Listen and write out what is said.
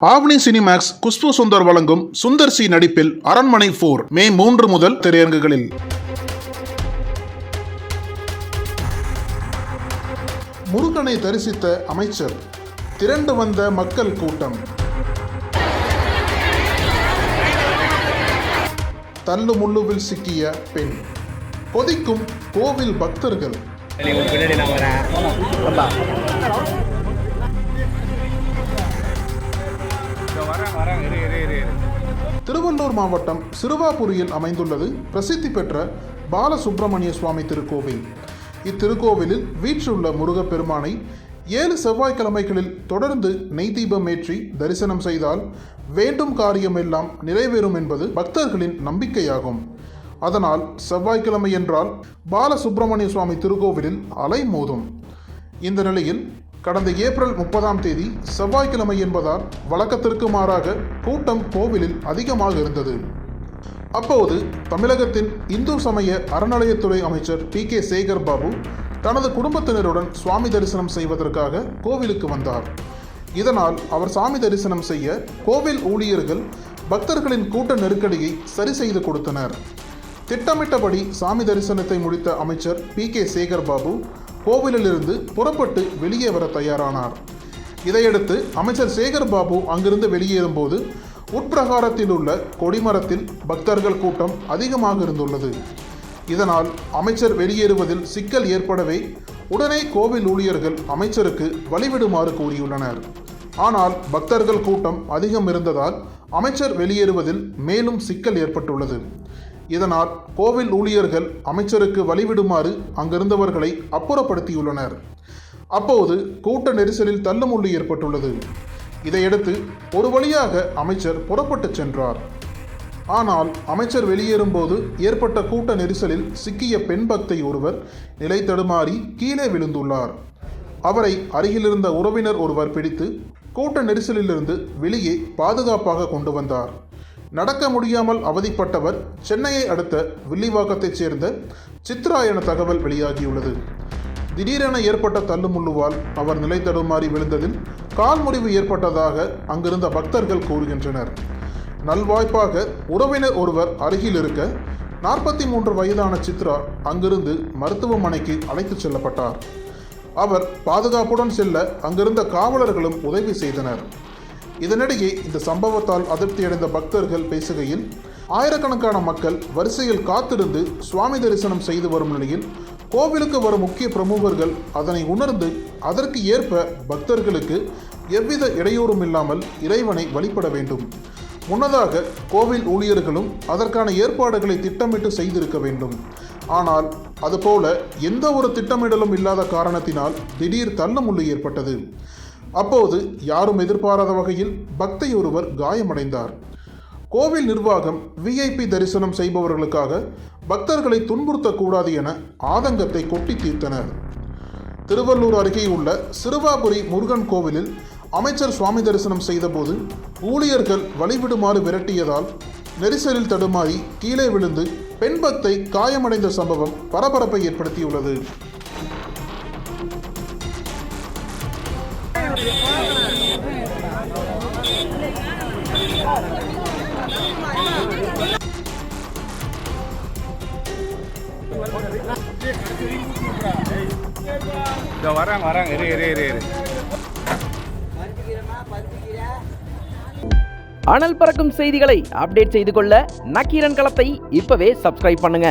ஆவணி Cinemax Khushbu Sundar வழங்கும் Sundar C நடிப்பில் அரண்மனை போர் மே மூன்று முதல் திரையரங்குகளில். முருகனை தரிசித்த அமைச்சர் திரண்டு வந்த மக்கள் கூட்டம். தள்ளு முள்ளுவில் சிக்கிய பெண். கொதிக்கும் கோவில் பக்தர்கள். திருவள்ளூர் மாவட்டம் சிறுவாபுரியில் அமைந்துள்ளது. பிரசித்தி பெற்ற பாலசுப்பிரமணிய சுவாமி திருக்கோவில். இத்திருக்கோவிலில் வீற்றுள்ள முருகப்பெருமானை ஏழு செவ்வாய்க்கிழமைகளில் தொடர்ந்து நெய் தீபம் ஏற்றி தரிசனம் செய்தால் வேண்டும் காரியமெல்லாம் நிறைவேறும் என்பது பக்தர்களின் நம்பிக்கையாகும். அதனால் செவ்வாய்க்கிழமை என்றால் பாலசுப்பிரமணிய சுவாமி திருக்கோவிலில் அலை மோதும். இந்த நிலையில் கடந்த ஏப்ரல் முப்பதாம் தேதி செவ்வாய்க்கிழமை என்பதால் வழக்கத்திற்கு மாறாக கூட்டம் கோவிலில் அதிகமாக இருந்தது. அப்போது தமிழகத்தின் இந்து சமய அறநிலையத்துறை அமைச்சர் டி கே சேகர் பாபு தனது குடும்பத்தினருடன் சுவாமி தரிசனம் செய்வதற்காக கோவிலுக்கு வந்தார். இதனால் அவர் சாமி தரிசனம் செய்ய கோவில் ஊழியர்கள் பக்தர்களின் கூட்ட நெருக்கடியை சரி செய்து கொடுத்தனர். திட்டமிட்டபடி சாமி தரிசனத்தை முடித்த அமைச்சர் பி கே சேகர் பாபு கோவிலிலிருந்து புறப்பட்டு வெளியே வர தயாரானார். இதையடுத்து அமைச்சர் சேகர் பாபு அங்கிருந்து வெளியேறும்போது உட்பிரகாரத்தில் உள்ள கொடிமரத்தில் பக்தர்கள் கூட்டம் அதிகமாக இருந்துள்ளது. இதனால் அமைச்சர் வெளியேறுவதில் சிக்கல் ஏற்படவே உடனே கோவில் ஊழியர்கள் அமைச்சருக்கு வழிவிடுமாறு கூறியுள்ளனர். ஆனால் பக்தர்கள் கூட்டம் அதிகம் இருந்ததால் அமைச்சர் வெளியேறுவதில் மேலும் சிக்கல் ஏற்பட்டுள்ளது. இதனால் கோவில் ஊழியர்கள் அமைச்சருக்கு வழிவிடுமாறு அங்கிருந்தவர்களை அப்புறப்படுத்தியுள்ளனர். அப்போது கூட்ட நெரிசலில் தள்ளுமுள்ளு ஏற்பட்டுள்ளது. இதையடுத்து ஒரு வழியாக அமைச்சர் புறப்பட்டுச் சென்றார். ஆனால் அமைச்சர் வெளியேறும்போது ஏற்பட்ட கூட்ட நெரிசலில் சிக்கிய பெண் பக்தை ஒருவர் நிலை தடுமாறி கீழே விழுந்துள்ளார். அவரை அருகிலிருந்த உறவினர் ஒருவர் பிடித்து கூட்ட நெரிசலிலிருந்து வெளியே பாதுகாப்பாக கொண்டு வந்தார். நடக்க முடியாமல் அவதிப்பட்டவர் சென்னையை அடுத்த வில்லிவாக்கத்தைச் சேர்ந்த சித்ரா என தகவல் வெளியாகியுள்ளது. திடீரென ஏற்பட்ட தள்ளுமுள்ளுவால் அவர் நிலை தடுமாறி விழுந்ததில் கால் முறிவு ஏற்பட்டதாக அங்கிருந்த பக்தர்கள் கூறுகின்றனர். நல்வாய்ப்பாக உறவினர் ஒருவர் அருகில் இருக்க நாற்பத்தி மூன்று வயதான சித்ரா அங்கிருந்து மருத்துவமனைக்கு அழைத்துச் செல்லப்பட்டார். அவர் பாதுகாப்புடன் செல்ல அங்கிருந்த காவலர்களும் உதவி செய்தனர். இதனிடையே இந்த சம்பவத்தால் அதிருப்தியடைந்த பக்தர்கள் பேசுகையில் ஆயிரக்கணக்கான மக்கள் வரிசையில் காத்திருந்து சுவாமி தரிசனம் செய்து வரும் நிலையில் கோவிலுக்கு வரும் முக்கிய பிரமுகர்கள் அதனை உணர்ந்து அதற்கு ஏற்ப பக்தர்களுக்கு எவ்வித இடையூறும் இல்லாமல் இறைவனை வழிபட வேண்டும். முன்னதாக கோவில் ஊழியர்களும் அதற்கான ஏற்பாடுகளை திட்டமிட்டு செய்திருக்க வேண்டும். ஆனால் அதுபோல எந்த ஒரு திட்டமிடலும் இல்லாத காரணத்தினால் திடீர் தள்ளுமுள்ளு ஏற்பட்டது. அப்போது யாரும் எதிர்பாராத வகையில் பக்தை ஒருவர் காயமடைந்தார். கோவில் நிர்வாகம் விஐபி தரிசனம் செய்பவர்களுக்காக பக்தர்களை துன்புறுத்தக்கூடாது என ஆதங்கத்தை கொட்டி தீர்த்தனர். திருவள்ளூர் அருகே உள்ள சிறுவாபுரி முருகன் கோவிலில் அமைச்சர் சுவாமி தரிசனம் செய்தபோது ஊழியர்கள் வழிவிடுமாறு விரட்டியதால் நெரிசலில் தடுமாறி கீழே விழுந்து பெண் பக்தை காயமடைந்த சம்பவம் பரபரப்பை ஏற்படுத்தியுள்ளது. இதோ வராங்க வராங்க இரு இரு இரு இரு. அனல் பறக்கும் செய்திகளை அப்டேட் செய்து கொள்ள நக்கீரன் களத்தை இப்பவே சப்ஸ்கிரைப் பண்ணுங்க.